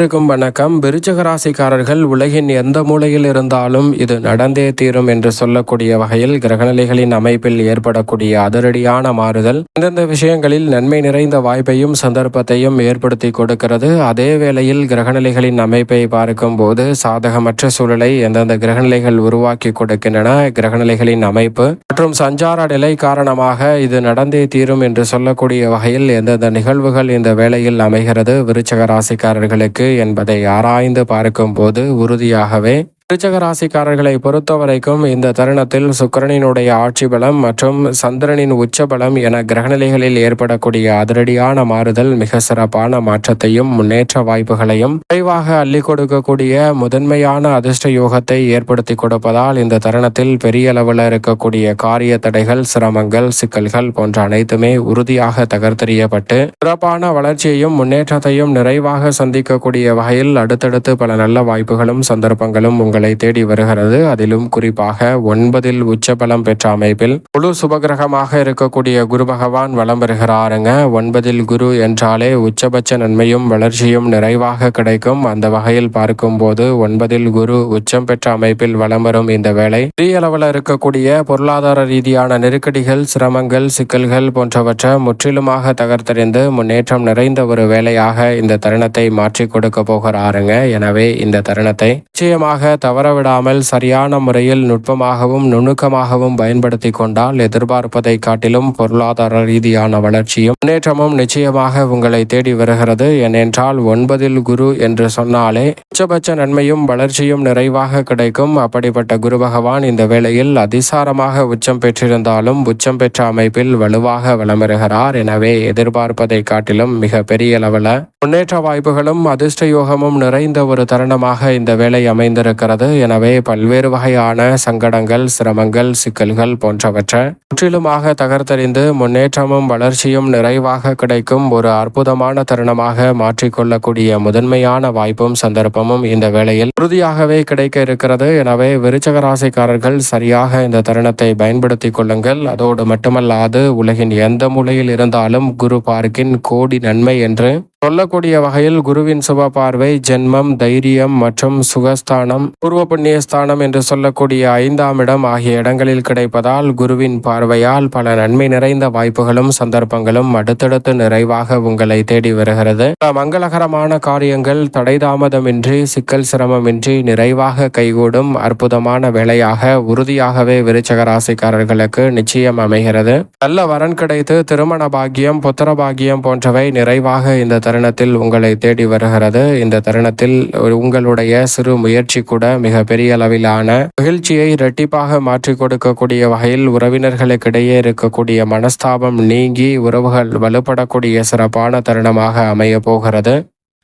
இருக்கும் வணக்கம். விருச்சக ராசிக்காரர்கள் உலகின் எந்த மூலையில் இருந்தாலும் இது நடந்தே தீரும் என்று சொல்லக்கூடிய வகையில் கிரகநிலைகளின் அமைப்பில் ஏற்படக்கூடிய அதிரடியான மாறுதல் இந்தந்த விஷயங்களில் நன்மை நிறைந்த வாய்ப்பையும் சந்தர்ப்பத்தையும் ஏற்படுத்தி கொடுக்கிறது. அதே வேளையில் கிரகநிலைகளின் அமைப்பை பார்க்கும் போது சாதகமற்ற சூழலை எந்தெந்த கிரகநிலைகள் உருவாக்கி கொடுக்கின்றன கிரகநிலைகளின் அமைப்பு மற்றும் சஞ்சார நிலை காரணமாக இது நடந்தே தீரும் என்று சொல்லக்கூடிய வகையில் எந்தெந்த நிகழ்வுகள் இந்த வேளையில் அமைகிறது? விருச்சக ராசிக்காரர்களுக்கு என்பதை ஆராய்ந்து பார்க்கும்போது உறுதியாகவே விருச்சக ராசிக்காரர்களை பொறுத்தவரைக்கும் இந்த தருணத்தில் சுக்கரனினுடைய ஆட்சி பலம் மற்றும் சந்திரனின் உச்ச பலம் என கிரகநிலைகளில் ஏற்படக்கூடிய அதிரடியான மாறுதல் மிக சிறப்பான மாற்றத்தையும் முன்னேற்ற வாய்ப்புகளையும் விரைவாக அள்ளி கொடுக்கக்கூடிய முதன்மையான அதிர்ஷ்ட யோகத்தை ஏற்படுத்தி கொடுப்பதால் இந்த தருணத்தில் பெரிய அளவில் இருக்கக்கூடிய காரிய தடைகள் சிரமங்கள் சிக்கல்கள் போன்ற அனைத்துமே உறுதியாக தகர்த்தெறியப்பட்டு சிறப்பான வளர்ச்சியையும் முன்னேற்றத்தையும் நிறைவாக சந்திக்கக்கூடிய வகையில் அடுத்தடுத்து பல நல்ல வாய்ப்புகளும் சந்தர்ப்பங்களும் உங்கள் தேடி வருகிறது. அதிலும் குறிப்பாக ஒன்பதில் உச்சபலம் பெற்ற அமைப்பில் முழு சுபகிரகமாக இருக்கக்கூடிய குரு பகவான் வலம் வருகிறாருங்க. ஒன்பதில் குரு என்றாலே உச்சபட்ச நன்மையும் வளர்ச்சியும் நிறைவாக கிடைக்கும். அந்த வகையில் பார்க்கும்போது ஒன்பதில் குரு உச்சம் பெற்ற அமைப்பில் வலம் வரும் இந்த வேலை பெரிய அளவில் இருக்கக்கூடிய பொருளாதார ரீதியான நெருக்கடிகள் சிரமங்கள் சிக்கல்கள் போன்றவற்றை முற்றிலுமாக தகர்த்தெறிந்து முன்னேற்றம் நிறைந்த ஒரு வேலையாக இந்த தருணத்தை மாற்றி கொடுக்க போகிறாருங்க. எனவே இந்த தருணத்தை நிச்சயமாக தவறவிடாமல் சரியான முறையில் நுட்பமாகவும் நுணுக்கமாகவும் பயன்படுத்தி கொண்டால் எதிர்பார்ப்பதை காட்டிலும் பொருளாதார ரீதியான வளர்ச்சியும் முன்னேற்றமும் நிச்சயமாக உங்களை தேடி வருகிறது. ஏனென்றால் ஒன்பதில் குரு என்று சொன்னாலே உச்சபட்ச நன்மையும் வளர்ச்சியும் நிறைவாக கிடைக்கும். அப்படிப்பட்ட குரு பகவான் இந்த வேளையில் அதிசாரமாக உச்சம் பெற்றிருந்தாலும் உச்சம் பெற்ற அமைப்பில் வலுவாக வளமிருகிறார். எனவே எதிர்பார்ப்பதை காட்டிலும் மிக பெரிய அளவில் முன்னேற்ற வாய்ப்புகளும் அதிர்ஷ்ட யோகமும் நிறைந்த ஒரு தருணமாக இந்த வேலை அமைந்திருக்கிறது. எனவே பல்வேறு வகையான சங்கடங்கள் சிரமங்கள் சிக்கல்கள் போன்றவற்றை முற்றிலுமாக தகர்த்தறிந்து முன்னேற்றமும் வளர்ச்சியும் நிறைவாக கிடைக்கும் ஒரு அற்புதமான தருணமாக மாற்றிக்கொள்ளக்கூடிய முதன்மையான வாய்ப்பும் சந்தர்ப்பமும் இந்த வேளையில் உறுதியாகவே கிடைக்க இருக்கிறது. எனவே விருச்சக ராசிக்காரர்கள் சரியாக இந்த தருணத்தை பயன்படுத்திக் கொள்ளுங்கள். அதோடு மட்டுமல்லாது உலகின் எந்த மூலையில் இருந்தாலும் குரு பார்க்கின் கோடி நன்மை என்று சொல்லக்கூடிய வகையில் குருவின் சுப பார்வை ஜென்மம் தைரியம் மற்றும் சுகஸ்தானம் பூர்வ புண்ணிய ஸ்தானம் என்று சொல்லக்கூடிய ஐந்தாம் இடம் ஆகிய இடங்களில் கிடைப்பதால் குருவின் பார்வையால் பல நன்மை நிறைந்த வாய்ப்புகளும் சந்தர்ப்பங்களும் அடுத்தடுத்து நிறைவாக உங்களை தேடி வருகிறது. மங்களகரமான காரியங்கள் தடை தாமதமின்றி சிக்கல் சிரமமின்றி நிறைவாக கைகூடும் அற்புதமான வேலையாக உறுதியாகவே விருச்சக ராசிக்காரர்களுக்கு நிச்சயம் அமைகிறது. நல்ல வரன் கிடைத்து திருமண பாக்கியம் புத்திர பாக்கியம் போன்றவை நிறைவாக இந்த தருணத்தில் உங்களை தேடி வருகிறது. இந்த தருணத்தில் உங்களுடைய சிறு முயற்சி கூட மிக பெரிய அளவிலான மகிழ்ச்சியை இரட்டிப்பாக மாற்றி கொடுக்கக்கூடிய வகையில் உறவினர்களுக்கிடையே இருக்கக்கூடிய மனஸ்தாபம் நீங்கி உறவுகள் வலுப்படக்கூடிய சிறப்பான தருணமாக அமைய போகிறது.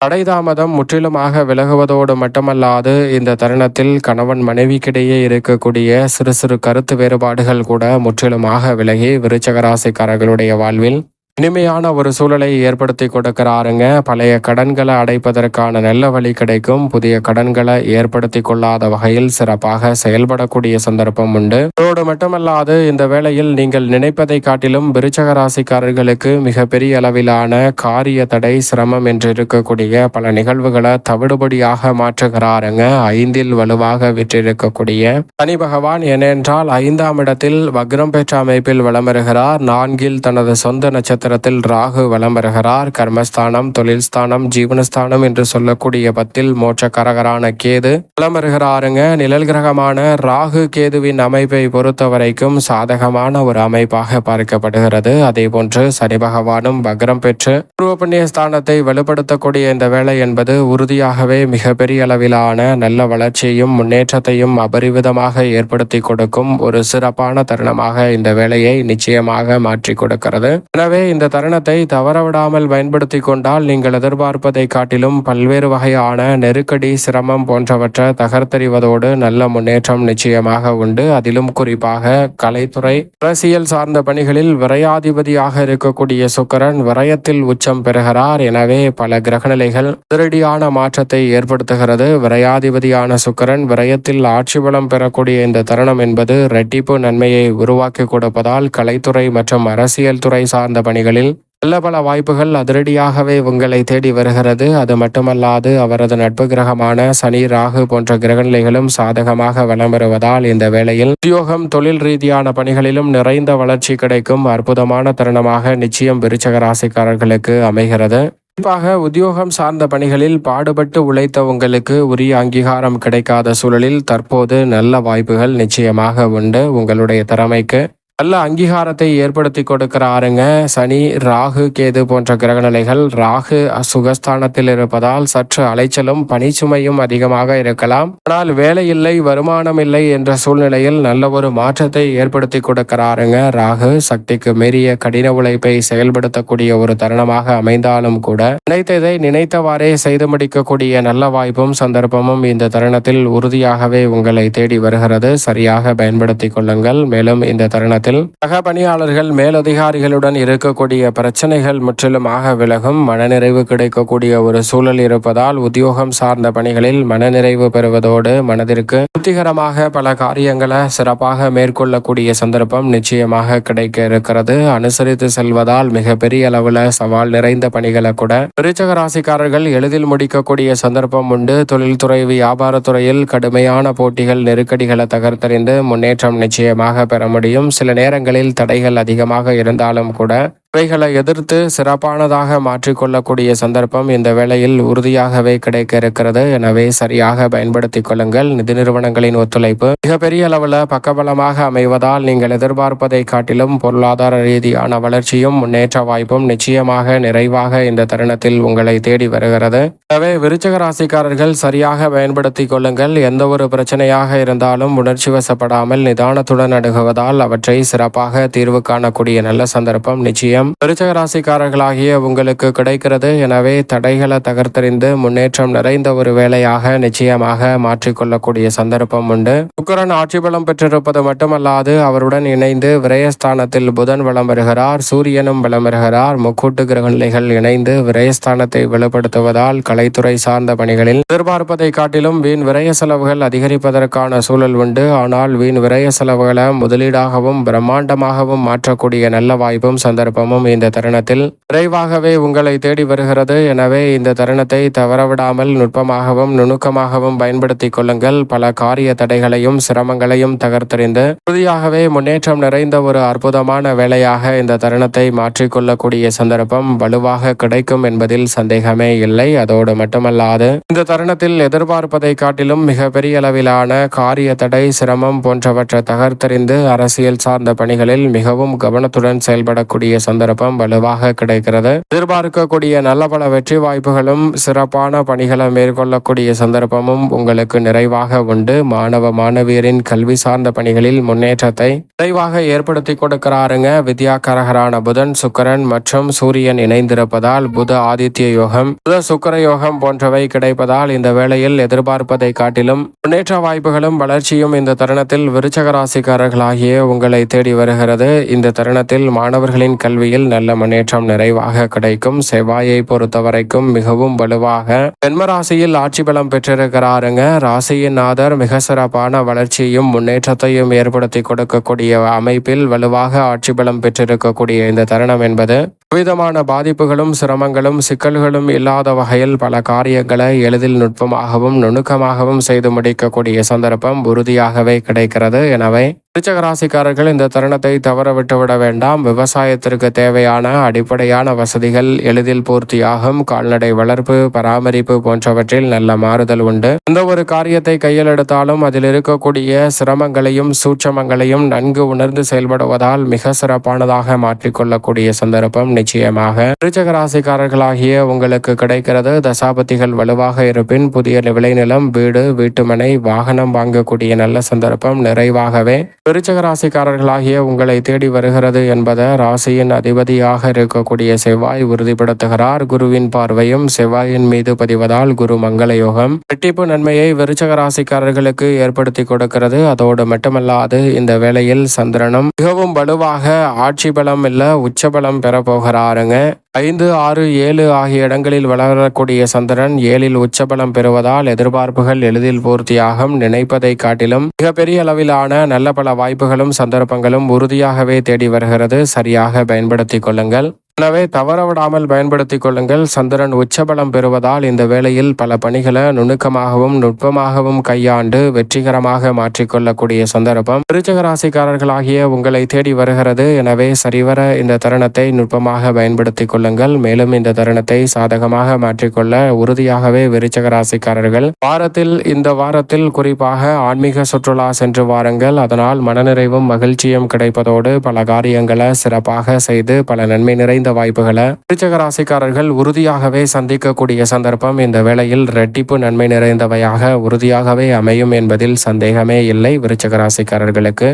தடைதாமதம் முற்றிலுமாக விலகுவதோடு மட்டுமல்லாது இந்த தருணத்தில் கணவன் மனைவிக்கிடையே இருக்கக்கூடிய சிறு சிறு கருத்து வேறுபாடுகள் கூட முற்றிலுமாக விலகி விருச்சகராசிக்காரர்களுடைய வாழ்வில் இனிமையான ஒரு சூழலை ஏற்படுத்தி கொடுக்கிறாருங்க. பழைய கடன்களை அடைப்பதற்கான நல்ல வழி கிடைக்கும். புதிய கடன்களை ஏற்படுத்தி கொள்ளாத வகையில் சிறப்பாக செயல்படக்கூடிய சந்தர்ப்பம் உண்டு. அதோடு மட்டுமல்லாது இந்த வேளையில் நீங்கள் நினைப்பதை காட்டிலும் விருச்சக ராசிக்காரர்களுக்கு மிகப்பெரிய அளவிலான காரிய தடை சிரமம் என்று இருக்கக்கூடிய பல நிகழ்வுகளை தவிடுபடியாக மாற்றுகிறாருங்க. ஐந்தில் வலுவாக விற்றிருக்கக்கூடிய சனி பகவான். ஏனென்றால் ஐந்தாம் இடத்தில் வக்ரம் பெற்ற அமைப்பில் வளம் வருகிறார். நான்கில் தனது சொந்த நட்சத்திர நட்சத்திரத்தில் ராகு வலம் வருகிறார் கர்மஸ்தானம் தொழில் ஸ்தானம் ஜீவனஸ்தானம் என்று சொல்லக்கூடிய பத்தில் மோட்சக்கரகரான கேது வலம் வருகிறாருங்க நிழல் கிரகமான ராகு கேதுவின் அமைப்பை பொறுத்த வரைக்கும் சாதகமான ஒரு அமைப்பாக பார்க்கப்படுகிறது. அதே போன்று சனி பகவானும் பக்ரம் பெற்று பூர்வ புண்ணிய ஸ்தானத்தை வலுப்படுத்தக்கூடிய இந்த வேலை என்பது உறுதியாகவே மிகப்பெரிய அளவிலான நல்ல வளர்ச்சியையும் முன்னேற்றத்தையும் அபரிவிதமாக ஏற்படுத்தி கொடுக்கும் ஒரு சிறப்பான தருணமாக இந்த வேலையை நிச்சயமாக மாற்றி கொடுக்கிறது. எனவே இந்த தருணத்தை தவறவிடாமல் பயன்படுத்தி கொண்டால் நீங்கள் எதிர்பார்ப்பதை காட்டிலும் பல்வேறு வகையான நெருக்கடி சிரமம் போன்றவற்றை தகர்த்தறிவதோடு நல்ல முன்னேற்றம் நிச்சயமாக உண்டு. அதிலும் குறிப்பாக கலைத்துறை அரசியல் சார்ந்த பணிகளில் விரையாதிபதியாக இருக்கக்கூடிய சுக்கரன் விரயத்தில் உச்சம் பெறுகிறார். எனவே பல கிரகநிலைகள் அதிரடியான மாற்றத்தை ஏற்படுத்துகிறது. விரையாதிபதியான சுக்கரன் விரயத்தில் ஆட்சி பலம் பெறக்கூடிய இந்த தருணம் என்பது ரெட்டிப்பு நன்மையை உருவாக்கி கொடுப்பதால் கலைத்துறை மற்றும் அரசியல் துறை சார்ந்த பணிகள் பணிகளில் நல்ல பல வாய்ப்புகள் அதிரடியாகவே உங்களை தேடி வருகிறது. அது மட்டுமல்லாது அவரது நட்பு கிரகமான சனி ராகு போன்ற கிரகநிலைகளும் சாதகமாக வலம் வருவதால் இந்த வேளையில் உத்தியோகம் தொழில் ரீதியான பணிகளிலும் நிறைந்த வளர்ச்சி கிடைக்கும் அற்புதமான தருணமாக நிச்சயம் விருச்சக ராசிக்காரர்களுக்கு அமைகிறது. குறிப்பாக உத்தியோகம் சார்ந்த பணிகளில் பாடுபட்டு உழைத்த உங்களுக்கு உரிய அங்கீகாரம் கிடைக்காத சூழலில் தற்போது நல்ல வாய்ப்புகள் நிச்சயமாக உண்டு. உங்களுடைய திறமைக்கு நல்ல அங்கீகாரத்தை ஏற்படுத்தி கொடுக்கிறாருங்க. சனி ராகு கேது போன்ற கிரகநிலைகள் ராகு சுகஸ்தானத்தில் இருப்பதால் சற்று அலைச்சலும் பணிச்சுமையும் அதிகமாக இருக்கலாம். ஆனால் வேலை இல்லை வருமானம் இல்லை என்ற சூழ்நிலையில் நல்ல ஒரு மாற்றத்தை ஏற்படுத்தி கொடுக்கிறாருங்க. ராகு சக்திக்கு மீறிய கடின உழைப்பை செயல்படுத்தக்கூடிய ஒரு தருணமாக அமைந்தாலும் கூட நினைத்ததை நினைத்தவாறே செய்து முடிக்கக்கூடிய நல்ல வாய்ப்பும் சந்தர்ப்பமும் இந்த தருணத்தில் உறுதியாகவே உங்களை தேடி வருகிறது. சரியாக பயன்படுத்திக் கொள்ளுங்கள். மேலும் இந்த தருணத்தில் சக பணியாளர்கள் மேலதிகாரிகளுடன் இருக்கக்கூடிய பிரச்சனைகள் முற்றிலுமாக விலகும். மனநிறைவு கிடைக்கக்கூடிய ஒரு சூழல் இருப்பதால் உத்தியோகம் சார்ந்த பணிகளில் மனநிறைவு பெறுவதோடு மனதிற்கு திருப்திகரமாக பல காரியங்களை சிறப்பாக மேற்கொள்ளக்கூடிய சந்தர்ப்பம் நிச்சயமாக கிடைக்க இருக்கிறது. அனுசரித்து செல்வதால் மிகப்பெரிய அளவுல சவால் நிறைந்த பணிகளை கூட விருச்சக ராசிக்காரர்கள் எளிதில் முடிக்கக்கூடிய சந்தர்ப்பம் உண்டு. தொழில்துறை வியாபாரத்துறையில் கடுமையான போட்டிகள் நெருக்கடிகளை தகர்த்தறிந்து முன்னேற்றம் நிச்சயமாக பெற முடியும். சில நேரங்களில் தடைகள் அதிகமாக இருந்தாலும் கூட இவைகளை எதிர்த்து சிறப்பானதாக மாற்றிக்கொள்ளக்கூடிய சந்தர்ப்பம் இந்த வேளையில் உறுதியாகவே கிடைக்க இருக்கிறது. எனவே சரியாக பயன்படுத்திக் கொள்ளுங்கள். நிதி நிறுவனங்களின் ஒத்துழைப்பு மிகப்பெரிய அளவில் பக்கபலமாக அமைவதால் நீங்கள் எதிர்பார்ப்பதை காட்டிலும் பொருளாதார ரீதியான வளர்ச்சியும் முன்னேற்ற வாய்ப்பும் நிச்சயமாக நிறைவாக இந்த தருணத்தில் உங்களை தேடி வருகிறது. எனவே விருச்சக ராசிக்காரர்கள் சரியாக பயன்படுத்திக் கொள்ளுங்கள். எந்த ஒரு பிரச்சனையாக இருந்தாலும் உணர்ச்சி வசப்படாமல் நிதானத்துடன் அணுகுவதால் அவற்றை சிறப்பாக தீர்வு காணக்கூடிய நல்ல சந்தர்ப்பம் நிச்சயம் விருச்சக ராசிக்காரர்களாகிய உங்களுக்கு கிடைக்கிறது. எனவே தடைகளை தகர்த்தறிந்து முன்னேற்றம் நிறைந்த ஒரு வேலையாக நிச்சயமாக மாற்றிக்கொள்ளக்கூடிய சந்தர்ப்பம் உண்டு. சுக்கரன் ஆட்சி பலம் பெற்றிருப்பது மட்டுமல்லாது அவருடன் இணைந்து விரயஸ்தானத்தில் புதன் வளம் வருகிறார். சூரியனும் வளம் வருகிறார். முக்கூட்டு கிரக நிலைகள் இணைந்து விரயஸ்தானத்தை வெளிப்படுத்துவதால் கலைத்துறை சார்ந்த பணிகளில் எதிர்பார்ப்பதை காட்டிலும் வீண் விரய செலவுகள் அதிகரிப்பதற்கான சூழல் உண்டு. ஆனால் வீண் விரய செலவுகளை முதலீடாகவும் பிரம்மாண்டமாகவும் மாற்றக்கூடிய நல்ல வாய்ப்பும் சந்தர்ப்பம் சந்தர்ப்பமும் இந்த தருணத்தில் விரைவாகவே உங்களை தேடி வருகிறது. எனவே இந்த தருணத்தை தவறவிடாமல் நுட்பமாகவும் நுணுக்கமாகவும் பயன்படுத்திக் கொள்ளுங்கள். பல காரிய தடைகளையும் சிரமங்களையும் தகர்த்தறிந்து உறுதியாகவே முன்னேற்றம் நிறைந்த ஒரு அற்புதமான வேலையாக இந்த தருணத்தை மாற்றிக்கொள்ளக்கூடிய சந்தர்ப்பம் வலுவாக கிடைக்கும் என்பதில் சந்தேகமே இல்லை. அதோடு மட்டுமல்லாது இந்த தருணத்தில் எதிர்பார்ப்பதை காட்டிலும் மிகப்பெரிய அளவிலான காரிய தடை சிரமம் போன்றவற்றை தகர்த்தறிந்து அரசியல் சார்ந்த பணிகளில் மிகவும் கவனத்துடன் செயல்படக்கூடிய சந்தர்ப்பம் வலுவாக கிடைக்கிறது. எதிர்பார்க்கக்கூடிய நல்ல பல வெற்றி வாய்ப்புகளும் சிறப்பான பணிகளை மேற்கொள்ளக்கூடிய சந்தர்ப்பமும் உங்களுக்கு நிறைவாக உண்டு. மாணவ மாணவியரின் கல்வி சார்ந்த பணிகளில் முன்னேற்றத்தை நிறைவாக ஏற்படுத்தி கொடுக்கிறாருங்க. வித்யாகரகரான புதன் சுக்கரன் மற்றும் சூரியன் இணைந்திருப்பதால் புத ஆதித்ய யோகம் புத சுக்கர யோகம் போன்றவை கிடைப்பதால் இந்த வேளையில் எதிர்பார்ப்பதை காட்டிலும் முன்னேற்ற வாய்ப்புகளும் வளர்ச்சியும் இந்த தருணத்தில் விருச்சக ராசிக்காரர்களாகிய உங்களை தேடி வருகிறது. இந்த தருணத்தில் மாணவர்களின் கல்வி கல்வியில் நல்ல முன்னேற்றம் நிறைவாக கிடைக்கும். செவ்வாயை பொறுத்தவரைக்கும் மிகவும் வலுவாக. ஜென்மராசியில் ஆட்சி பலம் பெற்றிருக்கிறாருங்க. ராசியின் நாதர் மிக சிறப்பான வளர்ச்சியும் முன்னேற்றத்தையும் ஏற்படுத்தி கொடுக்கக்கூடிய அமைப்பில் வலுவாக ஆட்சி பலம் பெற்றிருக்கக்கூடிய இந்த தருணம் என்பது விதமான பாதிப்புகளும் சிரமங்களும் சிக்கல்களும் இல்லாத வகையில் பல காரியங்களை எளிதில் நுட்பமாகவும் நுணுக்கமாகவும் செய்து முடிக்கக்கூடிய சந்தர்ப்பம் உறுதியாகவே கிடைக்கிறது. எனவே விருச்சக ராசிக்காரர்கள் இந்த தருணத்தை தவற விட்டுவிட வேண்டாம். விவசாயத்திற்கு தேவையான அடிப்படையான வசதிகள் எளிதில் பூர்த்தியாகும் கால்நடை வளர்ப்பு பராமரிப்பு போன்றவற்றில் நல்ல மாறுதல் உண்டு. எந்த ஒரு காரியத்தை கையில் எடுத்தாலும் அதில் இருக்கக்கூடிய சிரமங்களையும் சூட்சமங்களையும் நன்கு உணர்ந்து செயல்படுவதால் மிக சிறப்பானதாக மாற்றிக்கொள்ளக்கூடிய சந்தர்ப்பம் நிச்சயமாக. விருச்சக ராசிக்காரர்களாகிய உங்களுக்கு கிடைக்கிறது. தசாபதிகள் வலுவாக இருப்பின் புதிய விளைநிலம் வீடு வீட்டுமனை வாகனம் வாங்கக்கூடிய நல்ல சந்தர்ப்பம் நிறைவாகவே விருச்சக ராசிக்காரர்களாகிய உங்களை தேடி வருகிறது என்பதை ராசியின் அதிபதியாக இருக்கக்கூடிய செவ்வாய் உறுதிப்படுத்துகிறார். குருவின் பார்வையும் செவ்வாயின் மீது பதிவதால் குரு மங்கள யோகம். ரெட்டிப்பு நன்மையை விருச்சக ராசிக்காரர்களுக்கு ஏற்படுத்தி கொடுக்கிறது. அதோடு மட்டுமல்லாது இந்த வேளையில் சந்திரனும் மிகவும் வலுவாக ஆட்சி பலம் இல்ல உச்ச பலம் பெற போகிறாருங்க. ஐந்து ஆறு ஏழு ஆகிய இடங்களில் வளரக்கூடிய சந்திரன் ஏழில் உச்சபலம் பெறுவதால் எதிர்பார்ப்புகள் எளிதில் பூர்த்தியாகும். நினைப்பதை காட்டிலும் மிகப்பெரிய அளவிலான நல்ல பல வாய்ப்புகளும் சந்தர்ப்பங்களும் உறுதியாகவே தேடி வருகிறது. சரியாக பயன்படுத்திக் கொள்ளுங்கள். எனவே தவறவிடாமல் பயன்படுத்திக் கொள்ளுங்கள். சந்திரன் உச்சபலம் பெறுவதால் இந்த வேளையில் பல பணிகளை நுணுக்கமாகவும் நுட்பமாகவும் கையாண்டு வெற்றிகரமாக மாற்றிக்கொள்ளக்கூடிய சந்தர்ப்பம். விருச்சக ராசிக்காரர்களாகிய உங்களை தேடி வருகிறது. எனவே சரிவர இந்த தருணத்தை நுட்பமாக பயன்படுத்திக் கொள்ளுங்கள். மேலும் இந்த தருணத்தை சாதகமாக மாற்றிக்கொள்ள உறுதியாகவே விருச்சக ராசிக்காரர்கள் வாரத்தில் இந்த வாரத்தில் குறிப்பாக ஆன்மீக சுற்றுலா சென்று வாருங்கள். அதனால் மனநிறைவும் மகிழ்ச்சியும் கிடைப்பதோடு பல காரியங்களை சிறப்பாக செய்து பல நன்மை நிறைந்த வாய்ப்புகளை விருச்சக ராசிக்காரர்கள் உறுதியாகவே சந்திக்கக்கூடிய சந்தர்ப்பம் இந்த வேளையில் ரெட்டிப்பு நன்மை நிறைந்தவையாக உறுதியாகவே அமையும் என்பதில் சந்தேகமே இல்லை விருச்சக ராசிக்காரர்களுக்கு